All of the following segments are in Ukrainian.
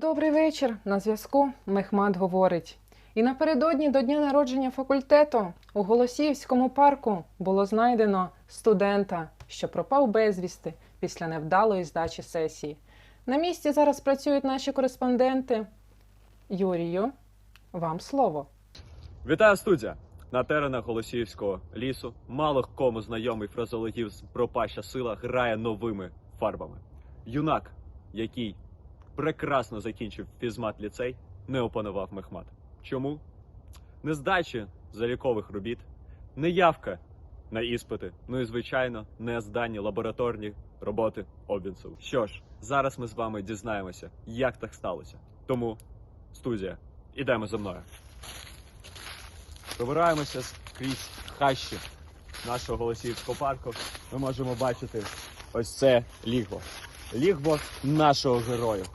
Добрий вечір. На зв'язку Мехмат говорить. І напередодні до дня народження факультету у Голосіївському парку було знайдено студента, що пропав безвісти після невдалої здачі сесії. На місці зараз працюють наші кореспонденти. Юрію, вам слово. Вітаю студія! На теренах Голосіївського лісу мало кому знайомий фразологів з пропаща сила грає новими фарбами. Юнак, який прекрасно закінчив фізмат ліцей, не опанував мехмат. Чому? Нездачі залікових робіт, неявка на іспити, ну і звичайно, не здані лабораторні роботи обвінців. Що ж, зараз ми з вами дізнаємося, як так сталося. Тому, студія, ідемо за мною. Пробираємося крізь хащі нашого Голосіївського парку. Ми можемо бачити ось це лігво. Лігво нашого герою.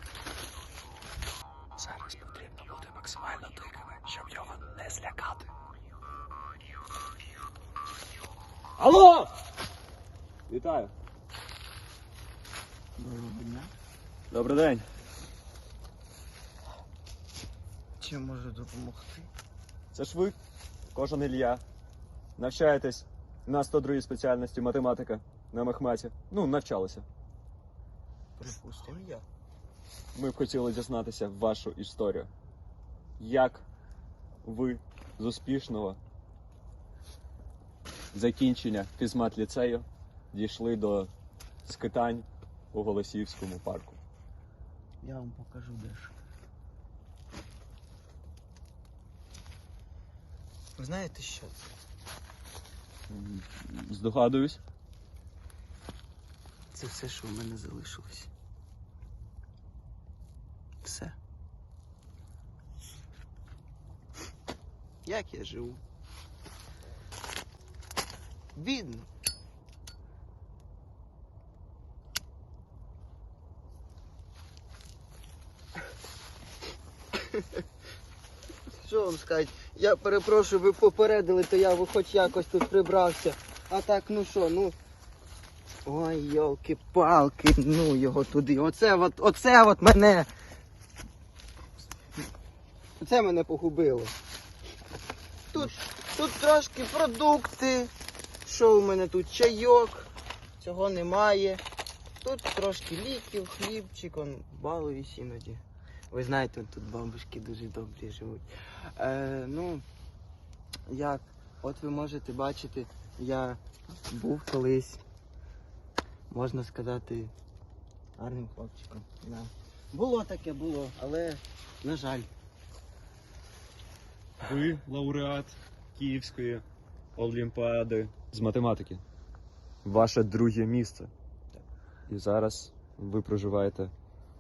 Зараз потрібно бути максимально тихими, щоб його не злякати. Алло! Вітаю. Доброго дня. Добрий день. Чим можу допомогти? Це ж ви, кожен Ілля. Навчаєтесь на 102 спеціальності математика на мехматі. Ну, навчалися. Припустимо я. Ми б хотіли дізнатися вашу історію. Як ви з успішного закінчення фізмат ліцею дійшли до скитань у Голосіївському парку? Я вам покажу дещо. Ви знаєте що це? Здогадуюсь. Це все, що в мене залишилось. Все. Як я живу? Бідно. Що вам сказати? Я перепрошую, ви попередили, то я хоч якось тут прибрався. А так, ну що, ну. Ой, йолки-палки, ну його туди. Оце от, оце от мене. Оце мене погубило. Тут, тут трошки продукти. Що у мене тут? Чайок. Цього немає. Тут трошки ліків, хлібчик, он балуюсь іноді. Ви знаєте, тут бабушки дуже добрі живуть. Е, ну, як, от ви можете бачити, я був колись, можна сказати, гарним хлопчиком. Да. Було таке, було, але, на жаль. Ви лауреат Київської олімпіади з математики. Ваше друге місце. І зараз ви проживаєте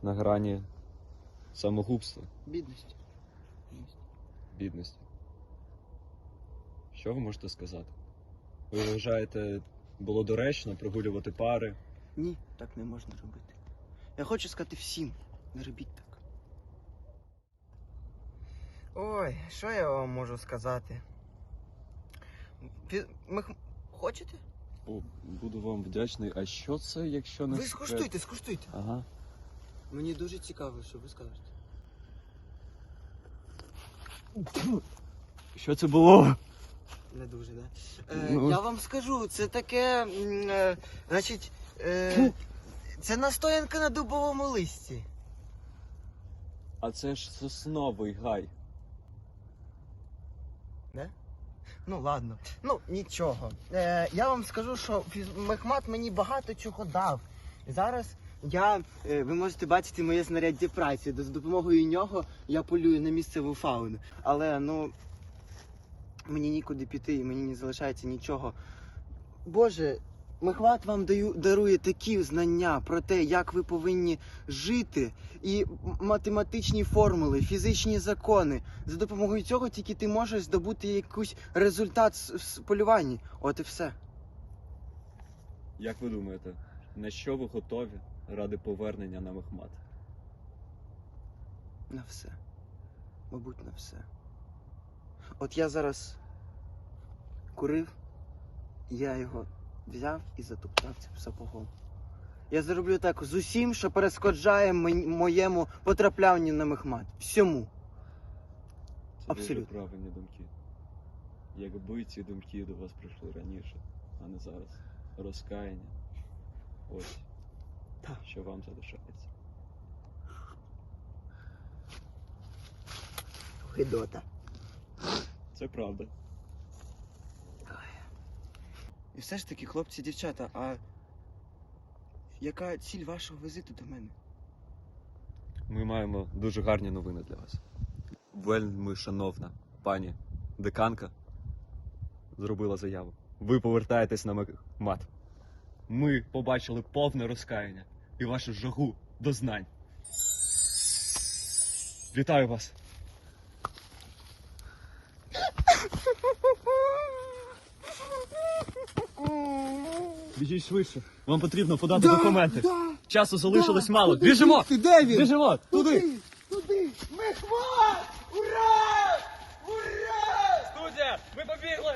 на грані самогубства, Бідність. бідності. Що ви можете сказати? Ви вважаєте, було доречно прогулювати пари? Ні, так не можна робити. Я хочу сказати всім, не робіть так. Ой, що я вам можу сказати? Ми хочете? О, буду вам вдячний. А що це, якщо не Ви скуштуйте, скуштуйте. Ага. Мені дуже цікаво, що ви скажете. Що це було? Не дуже, да? Е, Ну. Я вам скажу, це таке. Е, значить, е, це настоянка на дубовому листі. А це ж сосновий гай. Ну ладно. Ну нічого. Е, я вам скажу, що Мехмат мені багато чого дав. Зараз я, е, ви можете бачити моє знаряддя праці. З допомогою нього я полюю на місцеву фауну. Але ну мені нікуди піти, і мені не залишається нічого. Боже, Мехмат вам даю, дарує такі знання про те, як ви повинні жити, і математичні формули, фізичні закони. За допомогою цього тільки ти можеш здобути якийсь результат з полюванні. От і все. Як ви думаєте, на що ви готові ради повернення на Мехмат? На все. Мабуть, на все. От я зараз курив, я його взяв і затоптав цим сапогом. Я зроблю так з усім, що перешкоджає моєму потраплянню на мехмат. Всьому. Це Абсолютно. дуже правильні думки. Якби ці думки до вас прийшли раніше, а не зараз. Розкаяння. Ось. Так. Що вам залишається. Гидота. Це правда. І все ж таки, хлопці, дівчата, а яка ціль вашого візиту до мене? Ми маємо дуже гарні новини для вас. Вельми шановна пані деканка зробила заяву. Ви повертаєтесь на мат. Ми побачили повне розкаяння і вашу жагу до знань. Вітаю вас! Біжіть швидше. Вам потрібно подати документи. Часу залишилось мало. Біжимо! Де він? Біжимо! Туди! Туди! Мехмат! Ура! Ура! Студія! Ми побігли!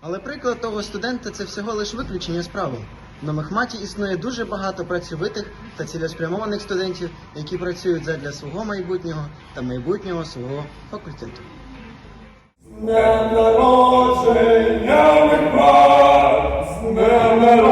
Але приклад того студента це всього лиш виключення з правил. На Мехматі існує дуже багато працьовитих та цілеспрямованих студентів, які працюють задля свого майбутнього та майбутнього свого факультету. Народження Мехмат! З днем народження